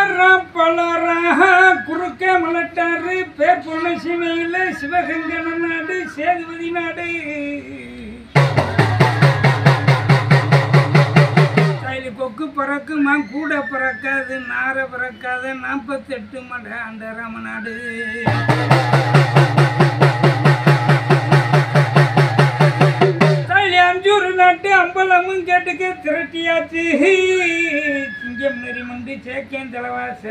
பலர பலர குறுக்க மலட்டாறு பேர் பொண்ணு சிமையில் சிவகங்கன நாடு சேதுபதி நாடு. கொக்கு பறக்குமா கூட பறக்காது நார பறக்காது நாற்பத்தெட்டு மட அந்த நாடு. அம்பலமும் திரட்டியாச்சு. சிங்கம் நெறிமண்டு சேக்கியம் தலைவாச.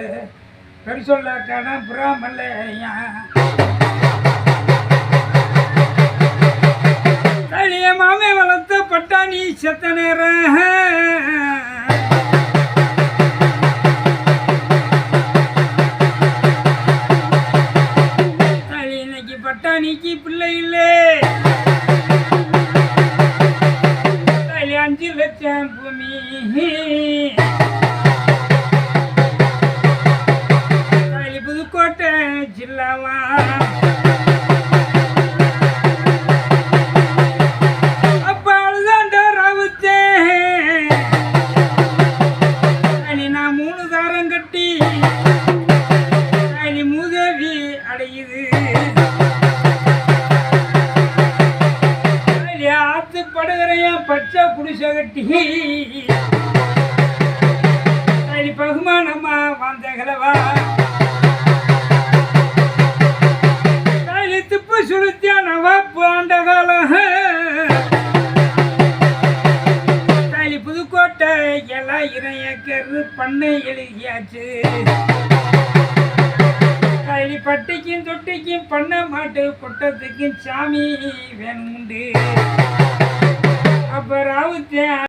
பெருசொல்லாக்கான புறாமல்லையா தலிய மாமே வளர்த்த பட்டாணி செத்த நேரம் இன்னைக்கு பட்டாணிக்கு பிள்ளை இல்லை. பூமி தலி புதுக்கோட்டை ஜில்லாவா? அப்ப அழுதாண்ட ராவுத்தேன் அனி நான் மூணு தாரம் கட்டி அனி மூதேவி அடையுது. ஆத்து படுகிறைய பச்சை குடிசை கட்டி பகுமானமா வந்தகளவா அனி துப்பு சுளுத்தியான வாப்பு ஆண்ட காலம் தாலி புதுக்கோட்டை எல்லாம் இறையக்கரு பண்ணை எழுதியாச்சு. தாலி பட்டிக்கும் தொட்டிக்கும் பண்ண மாட்டு கொட்டத்துக்கும் சாமி வேணுமுண்டு அப்ப ராவுத்தேன்